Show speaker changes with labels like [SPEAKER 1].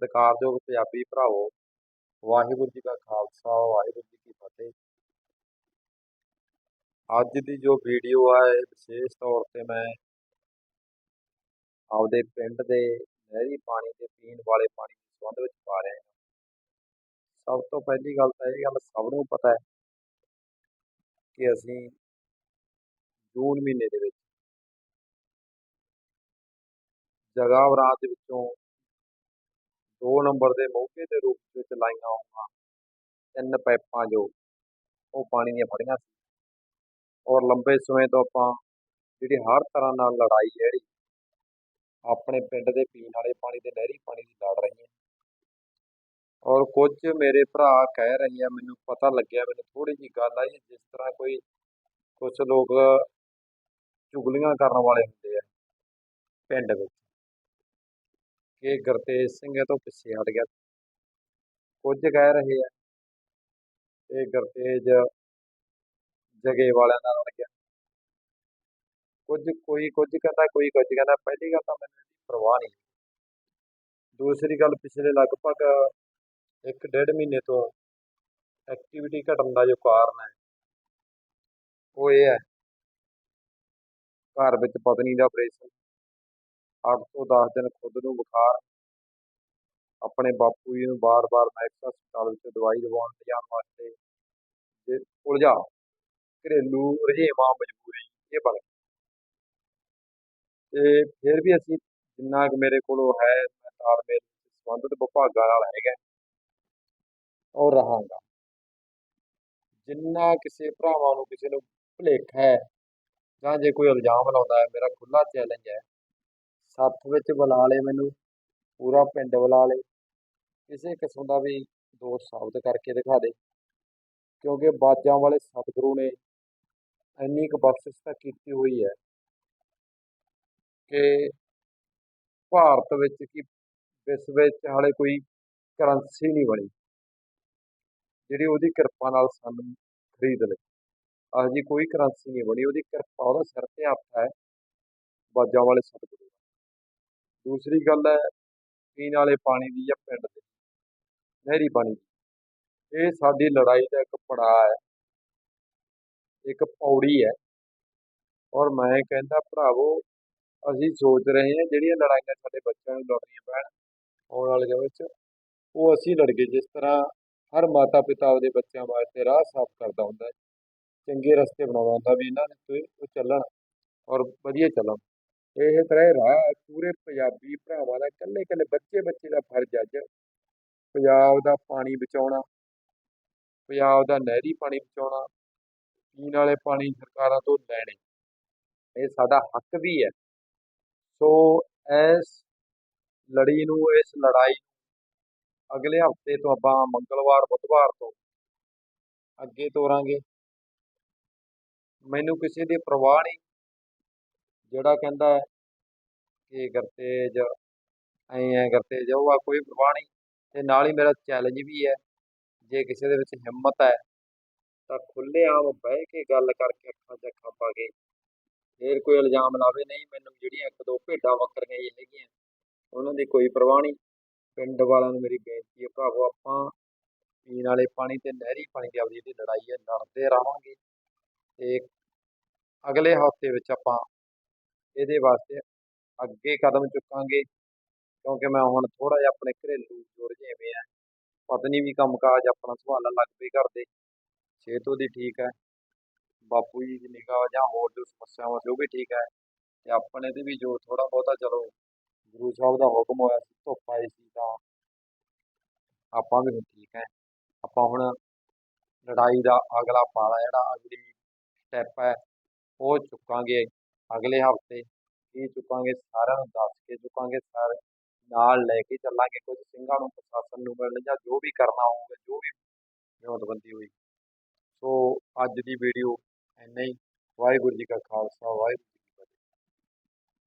[SPEAKER 1] ਸਤਿਕਾਰਯੋਗ ਪੰਜਾਬੀ ਭਰਾਵੋ, ਵਾਹਿਗੁਰੂ ਜੀ ਕਾ ਖਾਲਸਾ, ਵਾਹਿਗੁਰੂ ਜੀ ਕੀ ਫਤਿਹ। ਅੱਜ ਦੀ ਜੋ ਵੀਡੀਓ ਆ, ਇਹ ਵਿਸ਼ੇਸ਼ ਤੌਰ ਤੇ ਮੈਂ ਆਪਦੇ ਪਿੰਡ ਦੇ ਨਹਿਰੀ ਪਾਣੀ ਦੇ ਪੀਣ ਵਾਲੇ ਪਾਣੀ ਦੇ ਸੰਬੰਧ ਵਿੱਚ ਪਾ ਰਿਹਾ ਹਾਂ। ਸਭ ਤੋਂ ਪਹਿਲੀ ਗੱਲ ਤਾਂ ਇਹ ਗੱਲ ਸਭ ਨੂੰ ਪਤਾ ਹੈ ਕਿ ਅਸੀਂ ਜੂਨ ਮਹੀਨੇ ਦੇ ਵਿੱਚ ਜਗ੍ਹਾ ਬਰਾਤ ਦੇ ਵਿੱਚੋਂ ਦੋ ਨੰਬਰ ਦੇ ਮੌਕੇ ਦੇ ਰੂਪ ਵਿੱਚ ਲਾਈਆਂ ਹੋਈਆਂ ਤਿੰਨ ਪਾਈਪਾਂ ਜੋ ਉਹ ਪਾਣੀ ਦੀਆਂ ਫੜੀਆਂ ਸੀ। ਔਰ ਲੰਬੇ ਸਮੇਂ ਤੋਂ ਆਪਾਂ ਜਿਹੜੀ ਹਰ ਤਰ੍ਹਾਂ ਨਾਲ ਲੜਾਈ ਜਿਹੜੀ, ਆਪਣੇ ਪਿੰਡ ਦੇ ਪੀਣ ਵਾਲੇ ਪਾਣੀ ਦੇ, ਨਹਿਰੀ ਪਾਣੀ ਦੀ ਲੜ ਰਹੀ ਹੈ। ਔਰ ਕੁਝ ਮੇਰੇ ਭਰਾ ਕਹਿ ਰਹੇ ਆ, ਮੈਨੂੰ ਪਤਾ ਲੱਗਿਆ, ਮੈਨੂੰ ਥੋੜੀ ਜੀ ਗੱਲ ਆਈ, ਜਿਸ ਤਰ੍ਹਾਂ ਕੋਈ ਕੁਝ ਲੋਕ ਚੁਗਲੀਆਂ ਕਰਨ ਵਾਲੇ ਹੁੰਦੇ ਆ ਪਿੰਡ ਵਿੱਚ। ਕਿ ਗੁਰਤੇਜ ਸਿੰਘ ਤੋਂ ਪਿੱਛੇ ਹਟ ਗਿਆ। ਕੁਝ ਕਹਿ ਰਹੇ ਆ ਇਹ ਗੁਰਤੇਜ ਜਗੇ ਵਾਲਿਆਂ ਨਾਲ ਰਲ ਗਿਆ। ਕੁਝ, ਕੋਈ, ਕੁਝ ਕਹਿੰਦਾ, ਕੋਈ ਕੁਝ ਕਹਿੰਦਾ। ਪਹਿਲੀ ਗੱਲ ਤਾਂ ਮੈਨੂੰ ਇਹਦੀ ਪਰਵਾਹ ਨਹੀਂ। ਦੂਸਰੀ ਗੱਲ, ਪਿਛਲੇ ਲਗਭਗ ਇੱਕ ਡੇਢ ਮਹੀਨੇ ਤੋਂ ਐਕਟੀਵਿਟੀ ਘਟਣ ਦਾ ਜੋ ਕਾਰਨ ਹੈ, ਉਹ ਇਹ ਹੈ। ਘਰ ਵਿੱਚ ਪਤਨੀ ਦਾ ਆਪਰੇਸ਼ਨ 8 ਤੋਂ 10 ਦਿਨ ਖੁਦ ਨੂੰ ਬੁਖਾਰ ਆਪਣੇ ਬਾਪੂ ਜੀ ਨੂੰ ਬਾਰ-ਬਾਰ ਮੈਕਸ ਹਸਪਤਾਲ ਵਿੱਚ ਦਵਾਈ ਦਵਾਉਣ ਲਿਜਾਣ ਵਾਸਤੇ ਤੇ ਉਲਝਾ। ਘਰੇਲੂ ਰੁਝੇਵਾਂ, ਮਜਬੂਰੀ, ਇਹ ਬਣ ਗਈ। ਤੇ ਫਿਰ ਵੀ ਅਸੀਂ ਜਿੰਨਾ ਕੁ ਮੇਰੇ ਕੋਲ ਹੈ, ਮੈਂ ਤਾਲਮੇਲ ਸੰਬੰਧਿਤ ਵਿਭਾਗਾਂ ਨਾਲ ਹੈਗਾ। ਔਰ ਰਹਾਂਗਾ। ਜਿੰਨਾ ਕਿਸੇ ਭਰਾਵਾਂ ਨੂੰ ਕਿਸੇ ਨੂੰ ਭੁਲੇਖਾ ਹੈ ਜਾਂ ਜੇ ਕੋਈ ਇਲਜ਼ਾਮ ਲਾਉਂਦਾ ਹੈ, ਮੇਰਾ ਖੁੱਲਾ ਚੈਲੰਜ ਹੈ ਹੱਥ ਵਿੱਚ ਬੁਲਾ ਲੇ ਮੈਨੂੰ, ਪੂਰਾ ਪਿੰਡ ਬੁਲਾ ਲੇ ਕਿਸੇ ਕਿਸਮ ਦਾ ਵੀ ਦੋਸ਼ ਸਾਬਤ ਕਰਕੇ ਦਿਖਾ ਦੇ, ਕਿਉਂਕਿ ਬਾਜਾਂ ਵਾਲੇ ਸਤਿਗੁਰੂ ਨੇ ਇੰਨੀ ਕੁ ਬਖਸ਼ਿਸ਼ ਤਾਂ ਕੀਤੀ ਹੋਈ ਹੈ ਕਿ ਭਾਰਤ ਵਿੱਚ ਕੀ ਵਿਸ਼ਵ ਵਿੱਚ ਹਾਲੇ ਕੋਈ ਕਰੰਸੀ ਨਹੀਂ ਬਣੀ, ਜਿਹੜੀ ਉਹਦੀ ਕਿਰਪਾ ਨਾਲ ਸਾਨੂੰ ਖਰੀਦ ਲੇ ਆਹ ਜੀ ਕੋਈ ਕਰੰਸੀ ਨਹੀਂ ਬਣੀ, ਉਹਦੀ ਕਿਰਪਾ ਉਹਦਾ ਸਿਰ ਤੇ ਹੱਥ ਹੈ, ਬਾਜਾਂ ਵਾਲੇ ਸਤਿਗੁਰੂ ਦੂਸਰੀ ਗੱਲ ਹੈ, ਪੀਣ ਵਾਲੇ ਪਾਣੀ ਦੀ ਜਾਂ ਪਿੰਡ ਦੇ ਨਹਿਰੀ ਪਾਣੀ ਦੀ। ਇਹ ਸਾਡੀ ਲੜਾਈ ਦਾ ਇੱਕ ਪੜਾਅ ਹੈ, ਇੱਕ ਪੌੜੀ ਹੈ। ਔਰ ਮੈਂ ਕਹਿੰਦਾ, ਭਰਾਵੋ, ਅਸੀਂ ਸੋਚ ਰਹੇ ਹਾਂ, ਜਿਹੜੀਆਂ ਲੜਾਈਆਂ ਸਾਡੇ ਬੱਚਿਆਂ ਨੂੰ ਲੜਨੀਆਂ ਪੈਣ, ਆਉਣ ਵਾਲੇ ਦਿਨ ਵਿੱਚ, ਉਹ ਅਸੀਂ ਲੜਗੇ ਜਿਸ ਤਰ੍ਹਾਂ ਹਰ ਮਾਤਾ ਪਿਤਾ ਆਪਦੇ ਬੱਚਿਆਂ ਵਾਸਤੇ ਰਾਹ ਸਾਫ਼ ਕਰਦਾ ਹੁੰਦਾ ਹੈ, ਚੰਗੇ ਰਸਤੇ ਬਣਾਉਂਦਾ ਹੁੰਦਾ ਵੀ ਇਹਨਾਂ ਦੇ ਉਹ ਚੱਲਣ ਔਰ ਵਧੀਆ ਚੱਲਣ। ਇਹ ਤਰ੍ਹਾਂ ਰਾਹ ਪੂਰੇ ਪੰਜਾਬੀ ਭਰਾਵਾਂ ਦਾ ਇਕੱਲੇ ਇਕੱਲੇ ਬੱਚੇ ਬੱਚੇ ਦਾ ਫਰਜ਼ ਅੱਜ। ਪੰਜਾਬ ਦਾ ਪਾਣੀ ਬਚਾਉਣਾ, ਪੰਜਾਬ ਦਾ ਨਹਿਰੀ ਪਾਣੀ ਬਚਾਉਣਾ, ਪੀਣ ਵਾਲੇ ਪਾਣੀ ਸਰਕਾਰਾਂ ਤੋਂ ਲੈਣੇ। ਇਹ ਸਾਡਾ ਹੱਕ ਵੀ ਹੈ। ਸੋ ਇਸ ਲੜੀ ਨੂੰ, ਇਸ ਲੜਾਈ ਅਗਲੇ ਹਫ਼ਤੇ ਤੋਂ ਆਪਾਂ ਮੰਗਲਵਾਰ, ਬੁੱਧਵਾਰ ਤੋਂ ਅੱਗੇ ਤੋਰਾਂਗੇ। ਮੈਨੂੰ ਕਿਸੇ ਦੀ ਪਰਵਾਹ ਨਹੀਂ। ਜਿਹੜਾ ਕਹਿੰਦਾ ਕਿ ਗਰਤੇਜ ਐਂ ਐ ਗਰਤੇਜ ਉਹ ਆ ਕੋਈ ਪਰਵਾਹ ਨਹੀਂ। ਤੇ ਨਾਲ ਹੀ ਮੇਰਾ ਚੈਲੰਜ ਵੀ ਹੈ, ਜੇ ਕਿਸੇ ਦੇ ਵਿੱਚ ਹਿੰਮਤ ਹੈ, ਤਾਂ ਖੁੱਲੇ ਆਮ ਬਹਿ ਕੇ ਗੱਲ ਕਰਕੇ ਅੱਖਾਂ 'ਚ ਅੱਖਾਂ ਪਾ ਕੇ ਫੇਰ ਕੋਈ ਇਲਜ਼ਾਮ ਲਾਵੇ, ਨਹੀਂ ਮੈਨੂੰ ਜਿਹੜੀਆਂ ਇੱਕ ਦੋ ਭੇਡਾਂ ਵੱਖਰੀਆਂ ਹੀ ਹੈਗੀਆਂ, ਉਹਨਾਂ ਦੀ ਕੋਈ ਪਰਵਾਹ ਨਹੀਂ। ਪਿੰਡ ਵਾਲਿਆਂ ਨੂੰ ਮੇਰੀ ਬੇਨਤੀ ਹੈ, ਭਰਾਵੋ, ਆਪਾਂ ਪੀਣ ਵਾਲੇ ਪਾਣੀ ਤੇ ਨਹਿਰੀ ਪਾਣੀ ਦੀ ਆਪਦੀ ਜਿਹੜੀ ਲੜਾਈ ਹੈ, ਲੜਦੇ ਰਹਾਂਗੇ। ਤੇ ਅਗਲੇ ਹਫ਼ਤੇ ਵਿੱਚ ਆਪਾਂ ਇਹਦੇ ਵਾਸਤੇ ਅੱਗੇ ਕਦਮ ਚੁੱਕਾਂਗੇ, ਕਿਉਂਕਿ ਮੈਂ ਹੁਣ ਥੋੜਾ ਜਿਹਾ ਆਪਣੇ ਘਰੇਲੂ ਜੁੜ ਜਿਵੇਂ ਆ। ਪਤਨੀ ਵੀ ਕੰਮਕਾਜ ਆਪਣਾ ਸੰਭਾਲਣ ਲੱਗ ਪਈ ਕਰਦੇ ਸਿਹਤ ਉਹਦੀ ਠੀਕ ਹੈ। ਬਾਪੂ ਜੀ ਦੀ ਨਿਗਾਹ ਜਾਂ ਹੋਰ ਜੋ ਸਮੱਸਿਆਵਾਂ ਸੀ ਉਹ ਵੀ ਠੀਕ ਹੈ। ਤੇ ਆਪਣੇ ਤੇ ਵੀ ਜੋ ਥੋੜਾ ਬਹੁਤਾ ਚਲੋ ਗੁਰੂ ਸਾਹਿਬ ਦਾ ਹੁਕਮ ਹੋਇਆ ਸੀ, ਧੁੱਪ ਆਈ ਸੀ ਤਾਂ ਆਪਾਂ ਵੀ ਹੁਣ ਠੀਕ ਹੈ। ਆਪਾਂ ਹੁਣ ਲੜਾਈ ਦਾ ਅਗਲਾ ਪਾਲਾ ਜਿਹੜਾ ਅਗਲੀ ਸਟੈਪ ਹੈ, ਉਹ ਚੁੱਕਾਂਗੇ। ਅਗਲੇ ਹਫ਼ਤੇ ਕੀ ਚੁੱਕਾਂਗੇ ਸਾਰਿਆਂ ਨੂੰ ਦੱਸ ਕੇ ਚੁੱਕਾਂਗੇ ਸਾਰੇ ਨਾਲ ਲੈ ਕੇ ਚੱਲਾਂਗੇ। ਕੁਝ ਸਿੰਘਾਂ ਨੂੰ ਪ੍ਰਸ਼ਾਸਨ ਨੂੰ ਮਿਲਣ ਜਾਂ ਜੋ ਵੀ ਕਰਨਾ ਹੋਊਗਾ, ਜੋ ਵੀ ਵਿਉਂਤਬੰਦੀ ਹੋਈ। ਸੋ ਅੱਜ ਦੀ ਵੀਡੀਓ ਇੰਨਾ ਹੀ। ਵਾਹਿਗੁਰੂ ਜੀ ਕਾ ਖਾਲਸਾ, ਵਾਹਿਗੁਰੂ